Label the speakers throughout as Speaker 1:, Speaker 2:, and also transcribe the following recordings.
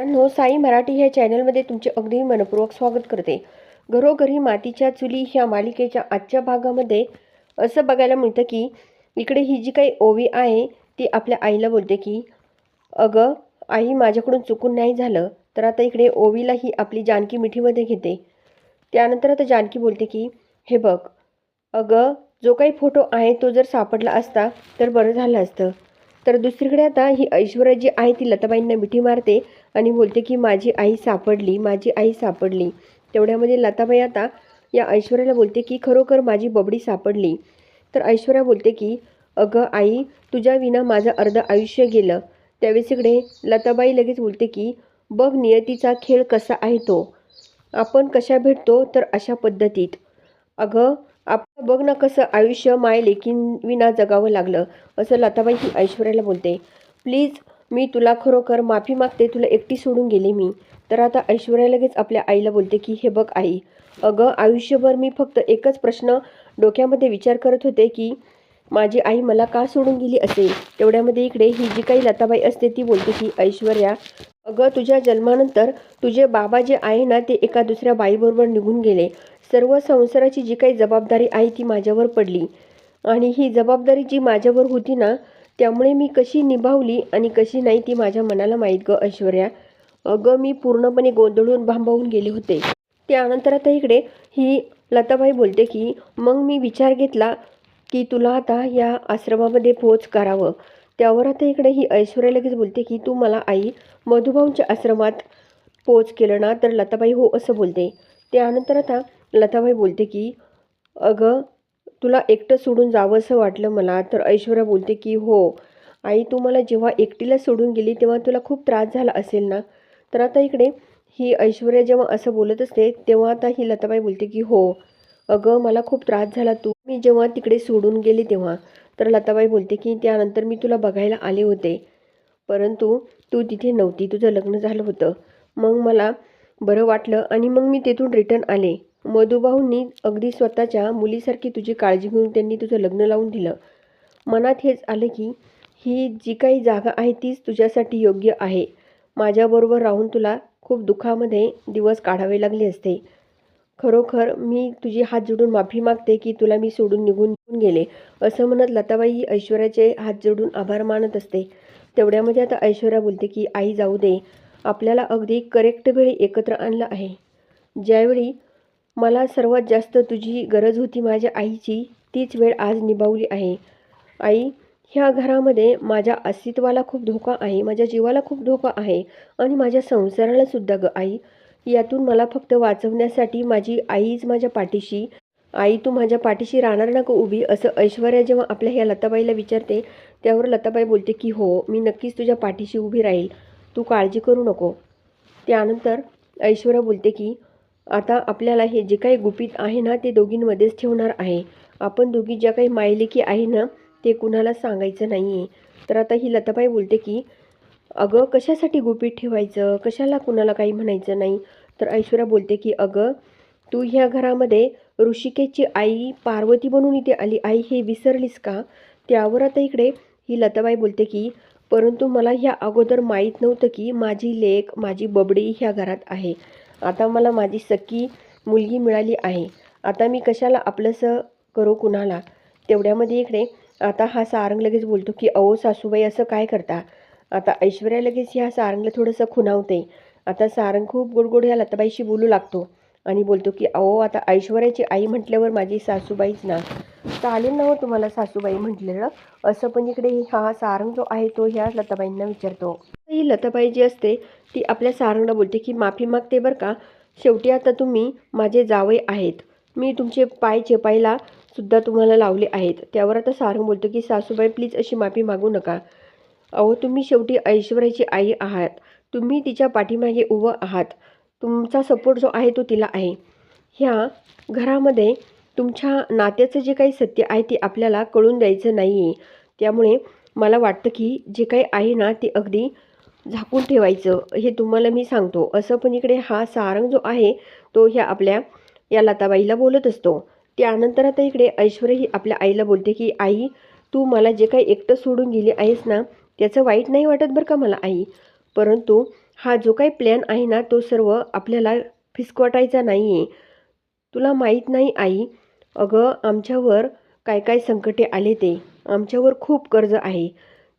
Speaker 1: मित्रांनो साई मराठी ह्या चॅनलमध्ये तुमचे अगदी मनपूर्वक स्वागत करते. घरोघरी मातीच्या चुली ह्या मालिकेच्या आजच्या भागामध्ये असं बघायला मिळतं की इकडे ही जी काही ओवी आहे ती आपल्या आईला बोलते की अगं आई माझ्याकडून चुकून नाही झालं तर आता इकडे ओवीला ही आपली जानकी मिठीमध्ये घेते. त्यानंतर आता जानकी बोलते की हे बघ अगं जो काही फोटो आहे तो जर सापडला असता तर बरं झालं असतं. तर दुसरीकडे आता ही ऐश्वर्या जी आहे ती लताबाईंना मिठी मारते आणि बोलते की माझी आई सापडली माझी आई सापडली. तेवढ्यामध्ये लताबाई आता या ऐश्वर्याला बोलते की खरोखर माझी बबडी सापडली. तर ऐश्वर्या बोलते की अगं आई तुझ्या विना माझं अर्ध आयुष्य गेलं. त्यावेळेस इकडे लताबाई लगेच बोलते की बघ नियतीचा खेळ कसा आहे तो. आपण कशा भेटतो तर अशा पद्धतीत. अगं आपण बघ ना कसं आयुष्य माय लेकीन विना जगावं लागलं. असं लताबाई ही ऐश्वर्याला बोलते. प्लीज मी तुला खरोखर माफी मागते तुला एकटी सोडून गेले मी. तर आता ऐश्वर्या लगेच आपल्या आईला बोलते की हे बघ आई अगं आयुष्यभर मी फक्त एकच प्रश्न डोक्यामध्ये विचार करत होते की माझी आई मला का सोडून गेली असेल? तेवढ्यामध्ये इकडे ही जी काही लताबाई असते ती बोलते की ऐश्वर्या अगं तुझ्या जन्मानंतर तुझे बाबा जे आहे ना ते एका दुसऱ्या बाईबरोबर निघून गेले. सर्व संसाराची जी काही जबाबदारी आहे ती माझ्यावर पडली. आणि ही जबाबदारी जी माझ्यावर होती ना त्यामुळे मी कशी निभावली आणि कशी नाही ती माझ्या मनाला माहीत गं ऐश्वर्या. अगं मी पूर्णपणे गोंधळून भांबावून गेले होते. त्यानंतर आता इकडे ही लताबाई बोलते की मग मी विचार घेतला की तुला आता या आश्रमामध्ये पोच करावं. त्यावर आता इकडे ही ऐश्वर्या लगेच बोलते की तू मला आई मधुभाऊंच्या आश्रमात पोच केलं ना तर लताबाई हो असं बोलते. त्यानंतर आता लताबाई बोलते की अगं तुला एकटं सोडून जावंसं वाटलं मला तर ऐश्वर्या बोलते की हो. आई तू मला जेव्हा एकटीला सोडून गेली तेव्हा तुला खूप त्रास झाला असेल ना? तर आता इकडे. ही ऐश्वर्या जेव्हा असं बोलत असते तेव्हा आता ही लताबाई बोलते की हो. अगं मला खूप त्रास झाला तू. मी जेव्हा तिकडे सोडून गेले तेव्हा. तर लताबाई बोलते की त्यानंतर मी तुला बघायला आले होते. परंतु तू तिथे नव्हती तुझं लग्न झालं होतं. मग मला बरं वाटलं आणि मग मी तेथून रिटर्न आले. मधुभाऊंनी अगदी स्वतःच्या मुलीसारखी तुझी काळजी घेऊन त्यांनी तुझं लग्न लावून दिलं. मनात हेच आलं की ही जी काही जागा आहे तीच तुझ्यासाठी योग्य आहे. माझ्याबरोबर राहून तुला खूप दुःखामध्ये दिवस काढावे लागले असते. खरोखर मी तुझी हात जोडून माफी मागते की तुला मी सोडून निघून निघून गेले असं म्हणत लताबाई ही ऐश्वर्याचे हात जोडून आभार मानत असते. तेवढ्यामध्ये आता ऐश्वर्या बोलते की आई जाऊ दे. आपल्याला अगदी करेक्ट वेळी एकत्र आणलं आहे. ज्यावेळी मला सर्वात जास्त तुझी गरज होती माझ्या आईची तीच वेळ आज निभावली आहे. आई ह्या घरामध्ये माझ्या अस्तित्वाला खूप धोका आहे माझ्या जीवाला खूप धोका आहे आणि माझ्या संसाराला सुद्धा ग. आई यातून मला फक्त वाचवण्यासाठी माझी आईच माझ्या पाठीशी आई तू माझ्या पाठीशी राहणार ना का उभी असं ऐश्वर्या जेव्हा आपल्या ह्या लताबाईला विचारते त्यावर लताबाई बोलते की हो मी नक्कीच तुझ्या पाठीशी उभी राहील तू काळजी करू नको. त्यानंतर ऐश्वर्या बोलते की आता आपल्याला हे जे काही गुपित आहे ना ते दोघींमध्येच ठेवणार आहे. आपण दोघी ज्या काही मायलेकी आहे ना ते कुणाला सांगायचं नाही आहे तर आता ही लताबाई बोलते की अगं कशासाठी गुपित ठेवायचं? कशाला कुणाला काही म्हणायचं नाही? तर ऐश्वर्या बोलते की अगं तू ह्या घरामध्ये ऋषिकेशची आई पार्वती बनून इथे आली. आई हे विसरलीस का? त्यावर आता इकडे ही लताबाई बोलते की परंतु मला ह्या अगोदर माहीत नव्हतं की माझी लेक माझी बबडी ह्या घरात आहे. आता मला माझी सख्खी मुलगी मिळाली आहे. आता मी कशाला आपलंसं करू कुणाला? तेवढ्यामध्ये इकडे आता हा सारंग लगेच बोलतो की अहो सासूबाई असं काय करता? आता ऐश्वर्या लगेच ह्या सारंगला थोडंसं खुणावते. आता सारंग खूप गोडगोड ह्या लताबाईशी बोलू लागतो आणि बोलतो की अहो आता ऐश्वर्याची आई म्हटल्यावर माझी सासूबाईच ना. चालेल ना हो तुम्हाला सासूबाई म्हटलेलं. असं पण इकडे हा सारंग जो आहे तो ह्या लताबाईंना विचारतो. ही लताबाई जी असते ती आपल्या सारंगला बोलते की माफी मागते बरं का शेवटी आता तुम्ही माझे जावई आहेत. मी तुमचे पाय चेपायला सुद्धा तुम्हाला लावले आहेत. त्यावर आता सारंग बोलतो की सासूबाई प्लीज अशी माफी मागू नका. अहो तुम्ही शेवटी ऐश्वर्याची आई आहात. तुम्ही तिच्या पाठीमागे उभं आहात. तुमचा सपोर्ट जो आहे तो तिला आहे. ह्या घरामध्ये तुमच्या नात्याचं जे काही सत्य आहे ते आपल्याला कळून द्यायचं नाही आहे त्यामुळे मला वाटतं की जे काही आहे ना ते अगदी झाकून ठेवायचं हे तुम्हाला मी सांगतो. असं पण इकडे हा सारंग जो आहे तो ह्या आपल्या या लताबाईला बोलत असतो. त्यानंतर आता इकडे ऐश्वर्या ही आपल्या आईला बोलते की आई तू मला जे काही एकटं सोडून गेली आहेस ना त्याचं वाईट नाही वाटत बरं का मला आई? परंतु हा जो काही प्लॅन आहे ना तो सर्व आपल्याला फिसकवाटायचा नाही आहे तुला माहीत नाही आई. अगं आमच्यावर काय काय संकटे आले ते. आमच्यावर खूप कर्ज आहे.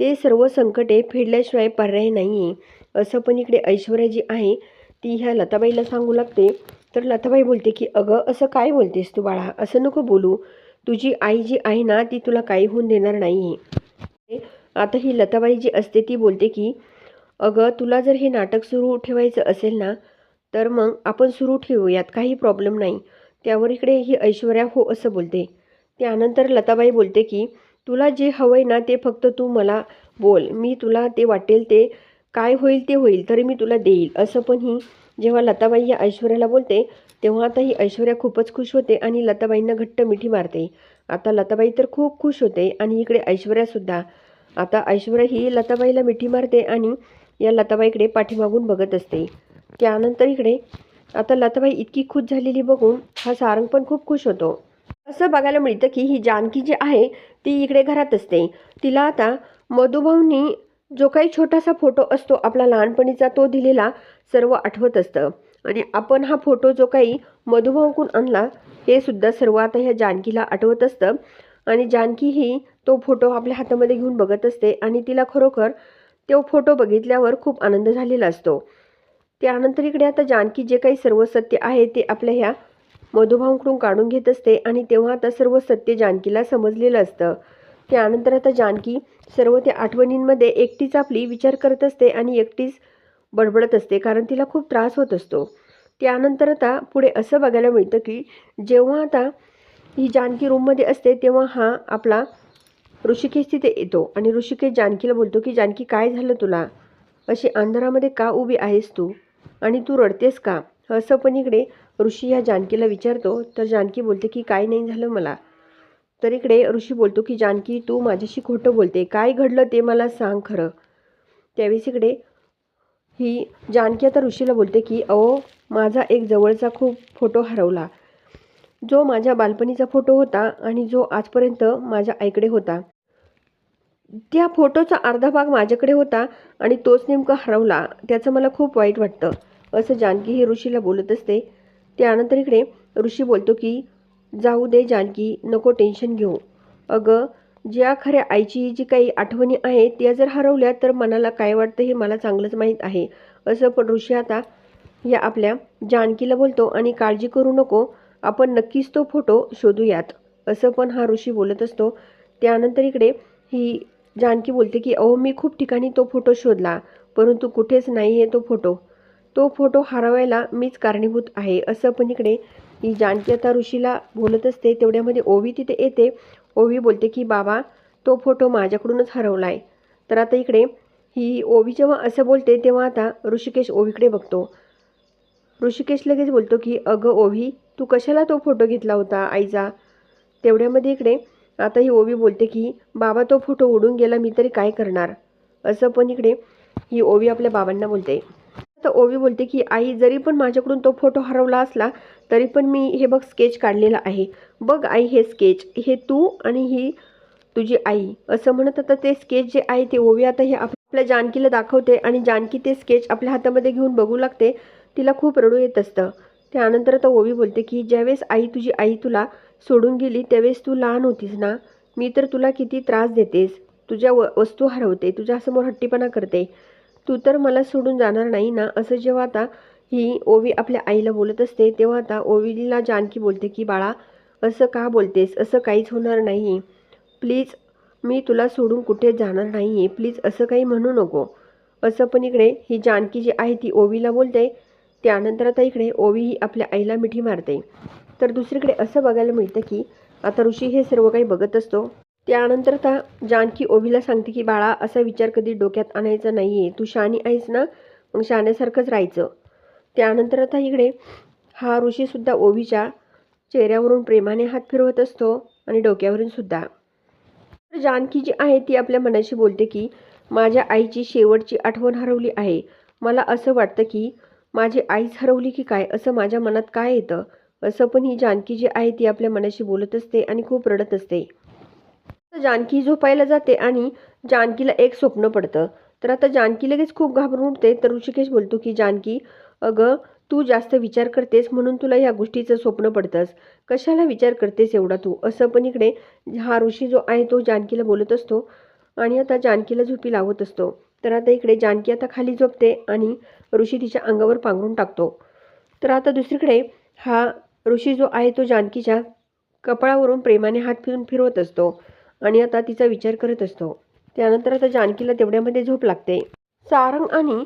Speaker 1: ते सर्व संकटे फेडल्याशिवाय पर्याय नाही आहे असं पण इकडे ऐश्वर्या जी आहे. ती ह्या लताबाईला सांगू लागते. तर लताबाई बोलते की अगं असं काय बोलतेस तू बाळा? असं नको बोलू. तुझी आई जी आहे ना ती तुला काही होऊन देणार नाही आहे आता ही लताबाई जी असते ती बोलते की अगं तुला जर हे नाटक सुरू ठेवायचं असेल ना तर मग आपण सुरू ठेवूयात. काही प्रॉब्लेम नाही. त्यावर इकडे ही ऐश्वर्या हो असं बोलते. त्यानंतर लताबाई बोलते की तुला जे हवं आहे ना ते फक्त तू मला बोल. मी तुला ते वाटेल ते काय होईल ते होईल तरी मी तुला देईल. असं पण ही जेव्हा लताबाई या ऐश्वर्याला बोलते तेव्हा आता ही ऐश्वर्या खूपच खुश होते आणि लताबाईंना घट्ट मिठी मारते. आता लताबाई तर खूप खुश होते आणि इकडे ऐश्वर्यासुद्धा आता ऐश्वर्या ही लताबाईला मिठी मारते आणि या लताबाईकडे पाठीमागून बघत असते. त्यानंतर इकडे आता लताबाई इतकी खुश झालेली बघून हा सारंग पण खूप खुश होतो. असं बघायला मिळतं की ही जानकी जी आहे ती इकडे घरात असते. तिला आता मधुभाऊंनी जो काही छोटासा फोटो असतो आपला लहानपणीचा तो दिलेला सर्व आठवत असतं. आणि आपण हा फोटो जो काही मधुभाऊंकून आणला हे सुद्धा सर्व आता ह्या जानकीला आठवत असतं. आणि जानकी ही तो फोटो आपल्या हातामध्ये घेऊन बघत असते आणि तिला खरोखर तो फोटो बघितल्यावर खूप आनंद झालेला असतो. त्यानंतर इकडे आता जानकी जे काही सर्व सत्य आहे ते आपल्या ह्या मधुभाऊंकडून काढून घेत असते आणि तेव्हा आता सर्व सत्य जानकीला समजलेलं असतं. त्यानंतर आता जानकी सर्व त्या आठवणींमध्ये एकटीच आपली विचार करत असते आणि एकटीच बडबडत असते कारण तिला खूप त्रास होत असतो. त्यानंतर आता पुढे असं बघायला मिळतं की जेव्हा आता ही जानकी रूममध्ये असते तेव्हा हा आपला ऋषिकेश तिथे येतो आणि ऋषिकेश जानकीला बोलतो की जानकी काय झालं तुला? अशी अंधारामध्ये का उभी आहेस तू? आणि तू रडतेस का? असं पण इकडे ऋषी या जानकीला विचारतो. तर जानकी बोलते की काय नाही झालं मला? तर इकडे ऋषी बोलतो की जानकी तू माझ्याशी खोटं बोलते. काय घडलं ते मला सांग खरं. त्यावेळेस इकडे ही जानकी आता ऋषीला बोलते की अहो माझा एक जवळचा खूप फोटो हरवला. जो माझ्या बालपणीचा फोटो होता आणि जो आजपर्यंत माझ्या आईकडे होता. त्या फोटोचा अर्धा भाग माझ्याकडे होता आणि तोच नेमका हरवला. त्याचं मला खूप वाईट वाटतं. असं जानकी ही ऋषीला बोलत असते. त्यानंतर इकडे ऋषी बोलतो की जाऊ दे जानकी नको टेन्शन घेऊ. अगं ज्या खऱ्या आईची जी काही आठवणी आहेत त्या जर हरवल्या तर मनाला काय वाटतं हे मला चांगलंच माहीत आहे. असं पण ऋषी आता या आपल्या जानकीला बोलतो आणि काळजी करू नको आपण नक्कीच तो फोटो शोधूयात. असं पण हा ऋषी बोलत असतो. त्यानंतर इकडे ही जानकी बोलते की अहो मी खूप ठिकाणी तो फोटो शोधला परंतु कुठेच नाही आहे तो फोटो. तो फोटो हरवायला मीच कारणीभूत आहे. असं पण इकडे ही जानकी आता ऋषीला बोलत असते. तेवढ्यामध्ये ओवी तिथे येते. ओवी बोलते की बाबा तो फोटो माझ्याकडूनच हरवला आहे तर आता इकडे ही ओवी जेव्हा असं बोलते तेव्हा आता ऋषिकेश ओवीकडे बघतो. ऋषिकेश लगेच बोलतो की अगं ओवी तू कशाला तो फोटो घेतला होता आईचा तेवढ्यामध्ये इकडे आता ही ओवी बोलते की बाबा तो फोटो उडून गेला मी तरी काय करणार? असं पण इकडे ही ओवी आपल्या बाबांना बोलते. तर ओवी बोलते की आई जरी पण माझ्याकडून तो फोटो हरवला असला तरी पण मी हे बघ स्केच काढलेला आहे. बघ आई हे स्केच हे तू आणि ही तुझी आई. असं म्हणत आता ते स्केच जे आहे ते ओवी आता हे आपल्या जानकीला दाखवते आणि जानकी ते स्केच आपल्या हातामध्ये घेऊन बघू लागते. तिला खूप रडू येत असतं. त्यानंतर आता ओवी बोलते की ज्यावेळेस आई तुझी आई तुला सोडून गेली त्यावेळेस तू लहान होतीस ना? मी तर तुला किती त्रास देतेस. तुझ्या व वस्तू हरवते. तुझ्यासमोर हट्टीपणा करते. तू तर मला सोडून जाणार नाही ना? असं जेव्हा आता ही ओवी आपल्या आईला बोलत असते तेव्हा आता ओवीला जानकी बोलते की बाळा असं का बोलतेस? असं काहीच होणार नाही. प्लीज मी तुला सोडून कुठे जाणार नाही आहे प्लीज असं काही म्हणू नको. असं पण इकडे ही जानकी जी आहे ती ओवीला बोलते. त्यानंतर आता इकडे ओवी ही आपल्या आईला मिठी मारते. तर दुसरीकडे असं बघायला मिळतं की आता ऋषी हे सर्व काही बघत असतो. त्यानंतर आता जानकी ओबीला सांगते की बाळा असा विचार कधी डोक्यात आणायचा नाही आहे तू शहाणी आहेस ना मग शाण्यासारखंच राहायचं. त्यानंतर आता इकडे हा ऋषीसुद्धा ओवीच्या चेहऱ्यावरून प्रेमाने हात फिरवत असतो आणि डोक्यावरून सुद्धा. तर जानकी जी आहे ती आपल्या मनाशी बोलते की माझ्या आईची शेवटची आठवण हरवली आहे. मला असं वाटतं की माझी आईच हरवली की काय? असं माझ्या मनात काय येतं? असं पण ही जानकी जी आहे ती आपल्या मनाशी बोलत असते आणि खूप रडत असते. जानकी झोपायला जाते आणि जानकीला एक स्वप्न पडतं. तर आता जानकी लगेच खूप घाबरून उठते. तर ऋषिकेश बोलतो की जानकी अगं तू जास्त विचार करतेस म्हणून तुला ह्या गोष्टीचं स्वप्न पडतंस. कशाला विचार करतेस एवढा तू? असं पण इकडे हा ऋषी जो आहे तो जानकीला बोलत असतो आणि आता जानकीला झोपी लावत असतो. तर आता इकडे जानकी आता खाली झोपते आणि ऋषी तिच्या अंगावर पांघरून टाकतो. तर आता दुसरीकडे हा ऋषी जो आहे तो जानकीच्या कपाळावरून प्रेमाने हात फिरून फिरवत असतो. आणि आता तिचा विचार करत असतो. त्यानंतर आता जानकीला तेवढ्यामध्ये झोप लागते. सारंग आणि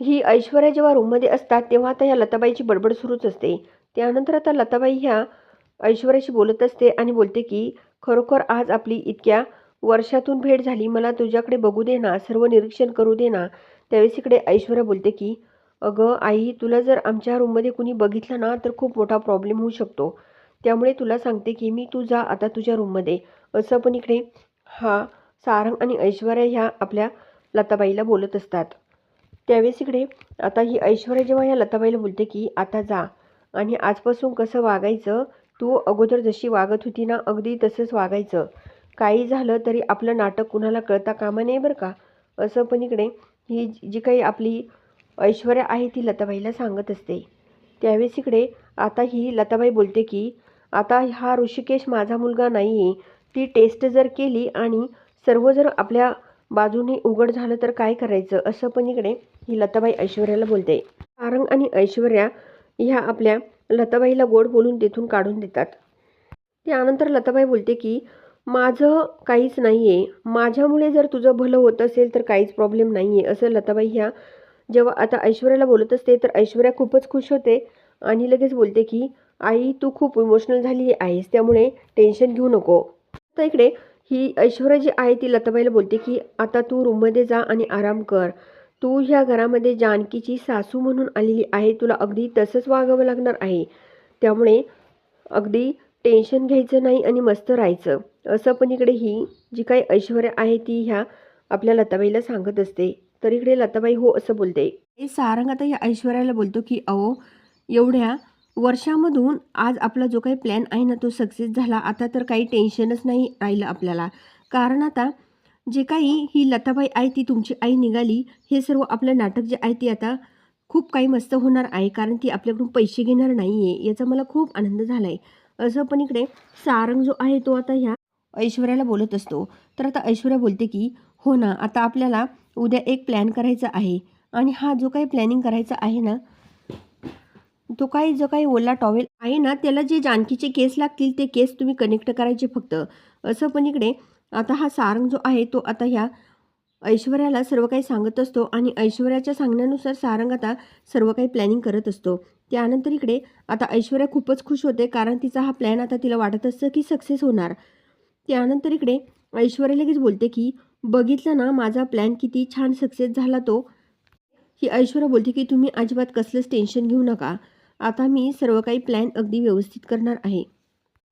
Speaker 1: ही ऐश्वर्या जेव्हा रूममध्ये असतात तेव्हा आता ह्या लताबाईची बडबड सुरूच असते. त्यानंतर आता लताबाई ह्या ऐश्वर्याशी बोलत असते आणि बोलते की खरोखर आज आपली इतक्या वर्षातून भेट झाली मला तुझ्याकडे बघू दे ना सर्व निरीक्षण करू दे ना. त्यावेळेस इकडे ऐश्वर्या बोलते की अगं आई तुला जर आमच्या रूममध्ये कुणी बघितलं ना तर खूप मोठा प्रॉब्लेम होऊ शकतो. त्यामुळे तुला सांगते की मी तू जा आता तुझ्या रूममध्ये असं पण इकडे हा सारंग आणि ऐश्वर्या ह्या आपल्या लताबाईला बोलत असतात. त्यावेळेस इकडे आता ही ऐश्वर्या जेव्हा ह्या लताबाईला बोलते की आता जा आणि आजपासून कसं वागायचं? तू अगोदर जशी वागत होती ना अगदी तसंच वागायचं. काही झालं तरी आपलं नाटक कुणाला कळता कामा नये बरं का? असं पण इकडे ही जी काही आपली ऐश्वर्या आहे ती लताबाईला सांगत असते. त्यावेळेस इकडे आता ही लताबाई बोलते की आता हा ऋषिकेश माझा मुलगा नाही आहे ती टेस्ट जर केली आणि सर्व जर आपल्या बाजूने उघड झालं तर काय करायचं? असं पण इकडे ही लताबाई ऐश्वर्याला बोलते. सारंग आणि ऐश्वर्या ह्या आपल्या लताबाईला गोड बोलून तेथून काढून देतात. त्यानंतर लताबाई बोलते की माझं काहीच नाही आहे माझ्यामुळे जर तुझं भलं होत असेल तर काहीच प्रॉब्लेम नाही आहे असं लताबाई ह्या जेव्हा आता ऐश्वर्याला बोलत असते तर ऐश्वर्या खूपच खुश होते आणि लगेच बोलते की आई तू खूप इमोशनल झाली आहेस. त्यामुळे टेन्शन घेऊ नको. आता इकडे ही ऐश्वर्या जी आहे ती लताबाईला बोलते की आता तू रूममध्ये जा आणि आराम कर. तू ह्या घरामध्ये जानकीची सासू म्हणून आलेली आहे. तुला अगदी तसंच वागावं लागणार आहे. त्यामुळे अगदी टेन्शन घ्यायचं नाही आणि मस्त राहायचं. असं पण इकडे ही जी काही ऐश्वर्या आहे ती ह्या आपल्या लताबाईला सांगत असते. तर इकडे लताबाई हो असं बोलते. हे सारंग आता या ऐश्वर्याला बोलतो की अहो एवढ्या वर्षामधून आज आपला जो काही प्लॅन आहे ना तो सक्सेस झाला. आता तर काही टेन्शनच नाही राहिलं आपल्याला. कारण आता जे काही ही लताबाई आहे ती तुमची आई निघाली हे सर्व आपलं नाटक जे आहे ते आता खूप काही मस्त होणार आहे. कारण ती आपल्याकडून पैसे घेणार नाही आहे याचा मला खूप आनंद झाला आहे असं पण इकडे सारंग जो आहे तो आता ह्या ऐश्वर्याला बोलत असतो. तर आता ऐश्वर्या बोलते की हो ना आता आपल्याला उद्या एक प्लॅन करायचा आहे. आणि हा जो काही प्लॅनिंग करायचा आहे ना तो काही जो काही ओला टॉवेल आहे ना त्याला जे जानकीचे केस लागतील ते केस तुम्ही कनेक्ट करायचे फक्त. असं पण इकडे आता हा सारंग जो आहे तो आता ह्या ऐश्वर्याला सर्व काही सांगत असतो आणि ऐश्वर्याच्या सांगण्यानुसार सारंग आता सर्व काही प्लॅनिंग करत असतो. त्यानंतर इकडे आता ऐश्वर्या खूपच खुश होते कारण तिचा हा प्लॅन आता तिला वाटत असतं की सक्सेस होणार. त्यानंतर इकडे ऐश्वर्या लगेच बोलते की बघितलं ना माझा प्लॅन किती छान सक्सेस झाला तो. ही ऐश्वर्या बोलते की तुम्ही अजिबात कसलंच टेन्शन घेऊ नका. आता मी सर्व काही प्लॅन अगदी व्यवस्थित करणार आहे.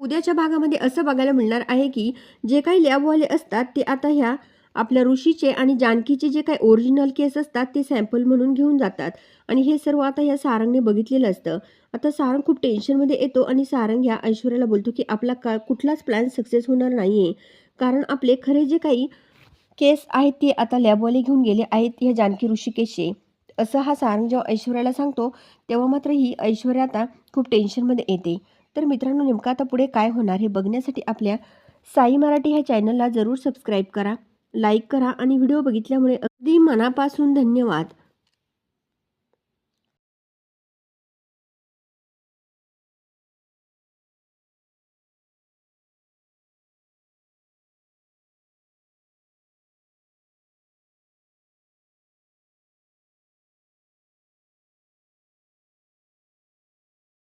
Speaker 1: उद्याच्या भागामध्ये असं बघायला मिळणार आहे की जे काही लॅबवाले असतात ते आता ह्या आपल्या ऋषीचे आणि जानकीचे जे काही ओरिजिनल केस असतात ते सॅम्पल म्हणून घेऊन जातात. आणि हे सर्व आता ह्या सारंगने बघितलेलं असतं. आता सारंग खूप टेन्शनमध्ये येतो आणि सारंग ह्या ऐश्वर्याला बोलतो की आपला का कुठलाच प्लॅन सक्सेस होणार नाही आहे कारण आपले खरे जे काही केस आहेत ते आता लॅबवाले घेऊन गेले आहेत ह्या जानकी ऋषिकेशचे. असं हा सारंग जेव्हा ऐश्वर्याला सांगतो तेव्हा मात्र ही ऐश्वर्या आता खूप टेन्शनमध्ये येते. तर मित्रांनो नेमकं आता पुढे काय होणार हे बघण्यासाठी आपल्या साई मराठी ह्या चॅनलला जरूर सबस्क्राईब करा लाईक करा आणि व्हिडिओ बघितल्यामुळे अगदी मनापासून धन्यवाद.